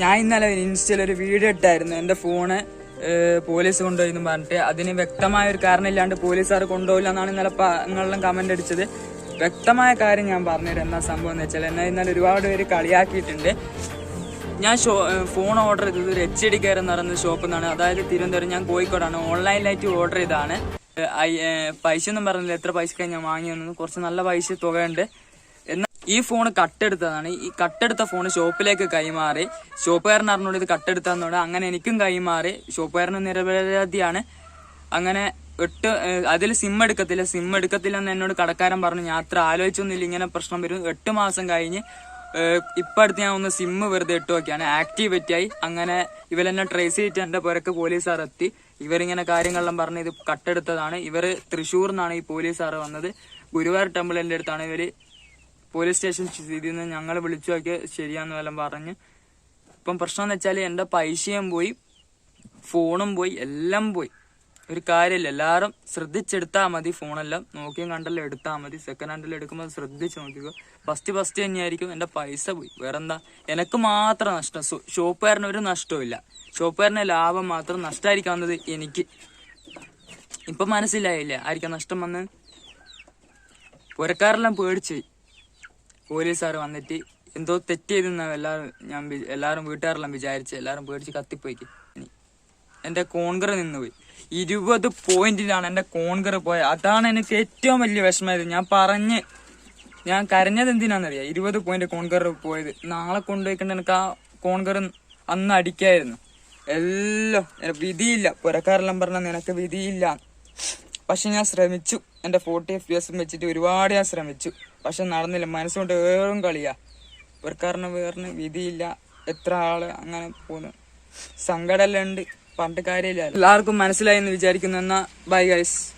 ഞാൻ ഇന്നലെ ഇൻസ്റ്റയിൽ ഒരു വീഡിയോ ഇട്ടായിരുന്നു. എന്റെ ഫോണ് പോലീസ് കൊണ്ടുപോയി എന്ന് പറഞ്ഞിട്ട്. അതിന് വ്യക്തമായ ഒരു കാരണമില്ലാണ്ട് പോലീസുകാർ കൊണ്ടുപോയില്ല എന്നാണ് ഇന്നലെ നിങ്ങളെല്ലാം കമന്റ് അടിച്ചത്. വ്യക്തമായ കാര്യം ഞാൻ പറഞ്ഞുതരാം. എന്താ സംഭവം എന്ന് വെച്ചാൽ എന്നെ ഇന്നലെ ഒരുപാട് പേര് കളിയാക്കിയിട്ടുണ്ട്. ഞാൻ ഷോ ഫോൺ ഓർഡർ ചെയ്തത് ഒരു എച്ച് ഡി കെയർ എന്ന് പറയുന്ന ഷോപ്പിൽ നിന്നാണ്. അതായത് തിരുവനന്തപുരം ഞാൻ കോഴിക്കോടാണ്. ഓൺലൈനിലായിട്ട് ഓർഡർ ചെയ്താണ് പൈസ ഒന്നും പറഞ്ഞില്ല. എത്ര പൈസക്കാണ് ഞാൻ വാങ്ങിയെന്ന് കുറച്ച് നല്ല പൈസ തുകയുണ്ട്. എന്നാൽ ഈ ഫോൺ കട്ടെടുത്തതാണ്. ഈ കട്ടെടുത്ത ഫോൺ ഷോപ്പിലേക്ക് കൈമാറി. ഷോപ്പുകാരൻ അറിഞ്ഞോട് ഇത് കട്ടെടുത്തതെന്നോട് അങ്ങനെ എനിക്കും കൈമാറി. ഷോപ്പുകാരന് നിരപരാധിയാണ്. അങ്ങനെ എട്ട് അതിൽ സിം എടുക്കത്തില്ല. സിം എടുക്കത്തില്ല എന്ന് എന്നോട് കടക്കാരൻ പറഞ്ഞു. ഞാൻ അത്ര ആലോചിച്ചൊന്നുമില്ല. ഇങ്ങനെ പ്രശ്നം വരും. എട്ട് മാസം കഴിഞ്ഞ് ഇപ്പം അടുത്ത് ഞാൻ ഒന്ന് സിം വെറുതെ ഇട്ട് നോക്കിയാണ്. ആക്ടിവേറ്റ് ആയി. അങ്ങനെ ഇവരെന്നെ ട്രേസ് ചെയ്തിട്ട് എന്റെ പുരക്ക് പോലീസുകാർ എത്തി. ഇവരിങ്ങനെ കാര്യങ്ങളെല്ലാം പറഞ്ഞ് ഇത് കട്ടെടുത്തതാണ്. ഇവർ തൃശ്ശൂർ നിന്നാണ് ഈ പോലീസുകാർ വന്നത്. ഗുരുവായൂർ ടെമ്പിളിന്റെ അടുത്താണ് ഇവർ പോലീസ് സ്റ്റേഷൻ സ്ഥിതി നിന്ന് ഞങ്ങൾ വിളിച്ചു നോക്കിയ ശരിയാന്ന് വല്ലതും പറഞ്ഞ്. ഇപ്പം പ്രശ്നം എന്ന് വെച്ചാൽ എന്റെ പൈസയും പോയി ഫോണും പോയി എല്ലാം പോയി. ഒരു കാര്യമില്ല. എല്ലാവരും ശ്രദ്ധിച്ചെടുത്താൽ മതി ഫോണെല്ലാം. നോക്കിയും കണ്ടെല്ലാം എടുത്താൽ മതി. സെക്കൻഡ് ഹാൻഡിൽ എടുക്കുമ്പോൾ ശ്രദ്ധിച്ച് നോക്കിക്കോ. ഫസ്റ്റ് ഫസ്റ്റ് തന്നെയായിരിക്കും എന്റെ പൈസ പോയി. വേറെന്താ? എനിക്ക് മാത്രം നഷ്ടം. ഷോപ്പുകാരന് ഒരു നഷ്ടവും ഷോപ്പുകാരന് ലാഭം മാത്രം നഷ്ടമായിരിക്കും വന്നത് എനിക്ക്. ഇപ്പം മനസ്സിലായില്ലേ ആയിരിക്കാം നഷ്ടം വന്ന്? പുരക്കാരെല്ലാം പേടിച്ച്. പോലീസുകാർ വന്നിട്ട് എന്തോ തെറ്റ് ചെയ്തെന്ന എല്ലാവരും ഞാൻ എല്ലാവരും വീട്ടുകാരെല്ലാം വിചാരിച്ച് എല്ലാവരും പേടിച്ച് കത്തിപ്പോയിക്ക് എന്റെ കോൺകർ നിന്നുപോയി ഇരുപത് പോയിന്റിലാണ് എന്റെ കോൺഗ്ര പോയത് അതാണ് എനിക്ക് ഏറ്റവും വലിയ വിഷമമായത് ഞാൻ പറഞ്ഞ് ഞാൻ കരഞ്ഞത് എന്തിനാണെന്നറിയാം? ഇരുപത് പോയിന്റ് കോൺഗ്ര പോയത്. നാളെ കൊണ്ടുപോയിക്കൊണ്ട് എനിക്ക് ആ കോൺഗ്ര അന്ന് അടിക്കായിരുന്നു. എല്ലാം വിധിയില്ല. പുരക്കാരെല്ലാം പറഞ്ഞ നിനക്ക് വിധിയില്ല. പക്ഷെ ഞാൻ ശ്രമിച്ചു. എന്റെ ഫോർട്ടി എഫ് പി എസും വെച്ചിട്ട് ഒരുപാട് ഞാൻ ശ്രമിച്ചു. പക്ഷെ നടന്നില്ല. മനസ്സുകൊണ്ട് വേറും കളിയാ. കാരണം വേറിന് വിധിയില്ല. എത്ര ആൾ അങ്ങനെ പോകുന്നു. സങ്കടമെല്ലാം ഉണ്ട്. പണ്ട് കാര്യമില്ല. എല്ലാവർക്കും മനസ്സിലായി എന്ന് വിചാരിക്കുന്നു. എന്നാ ബൈ ഗൈസ്